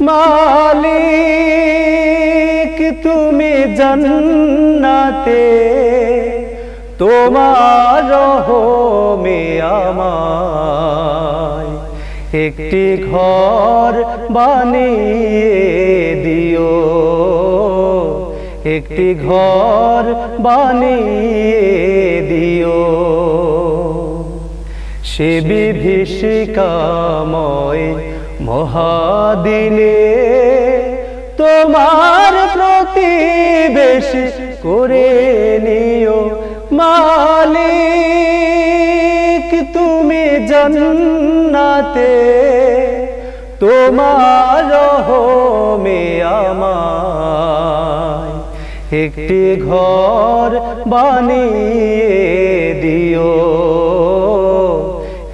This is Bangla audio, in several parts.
মালিক, তুমি জান্নাতে। তোমার হোমে আমায় একটি ঘর বানিয়ে দিও। একটি ঘর বানিয়ে দিও। সে বিভীষিকাময় মহাদিনে তোমার প্রতিবেশ করে নিও মালিক, তুমি জান্নাতে। তোমার হোমে আমায় একটি ঘর বানিয়ে দিও।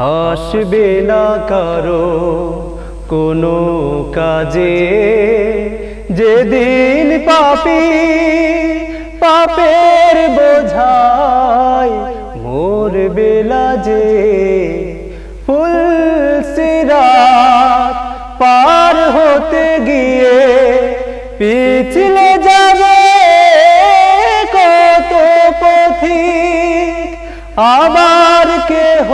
আসবে না কারও কোনো কাজে। যেদিন পাপি পাপের বোঝায় মোর বেলা যে ফুল পার হতে গিয়ে পিছলে যাবে কত পথিক আবার কেহ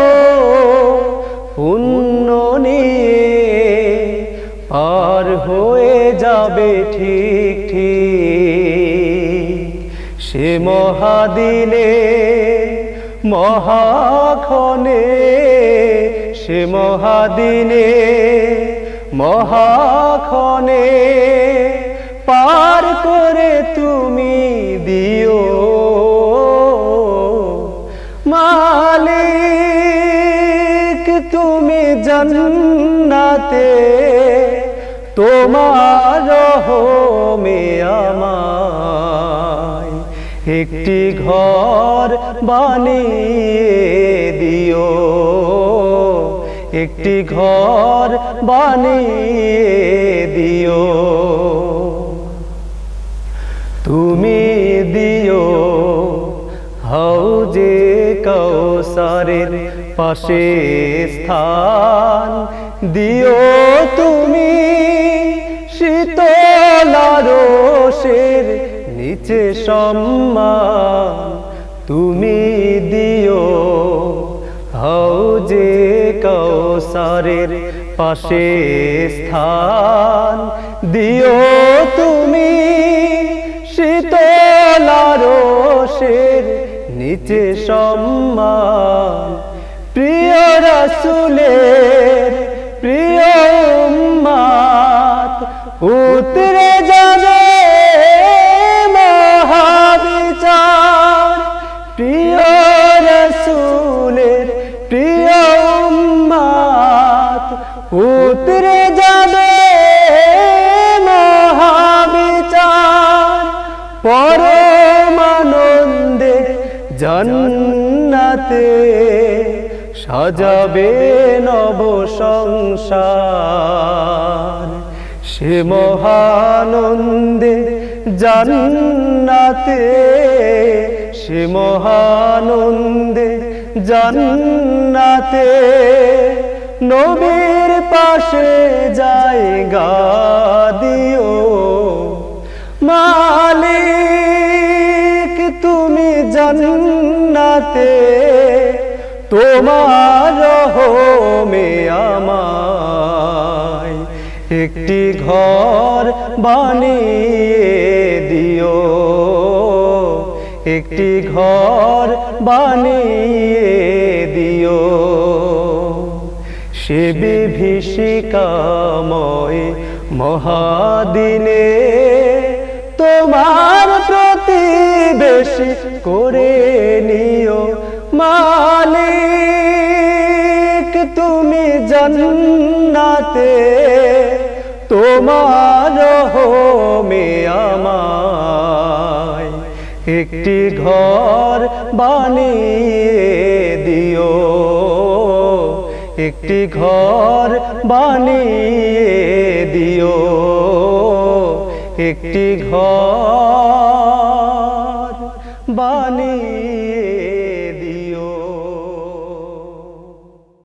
পুণ্য নিয়ে আর হয়ে যাবে ঠিক ঠিক। সে মহাদিনে মহাক্ষণে সে মহাদিনে মহাক্ষণে পার জান্নাতে, তোমার হোমে আমায় একটি ঘর বানিয়ে দিও। একটি ঘর বানিয়ে দিও। তুমি দিও হাউজে কৌসারের পাশে স্থান দিও তুমি শীতলারোষের নিচে সম্মান তুমি দিও। হাউজে কৌসারের পাশে স্থান দিও তুমি শীতলারোষের নিচে সম্মান প্রিয় রসুলের প্রিয় উম্মাত উতরে সাজাবে নব সংসার। সে মহানন্দে জান্নাতে, সে মহানন্দে জান্নাতে নবীর পাশে জায়গা দিও। মালিক, তুমি জান্নাতে তোমার হোমে আমার একটি ঘর বানিয়ে দিও। একটি ঘর বানিয়ে দিও। সে বিভীষিকাময় মহাদিনে তোমার প্রতিবেশী করে নিও জান্নাতে তোমার হোমে আমায় একটি ঘর বানিয়ে দিও। একটি ঘর বানিয়ে দিও। একটি ঘর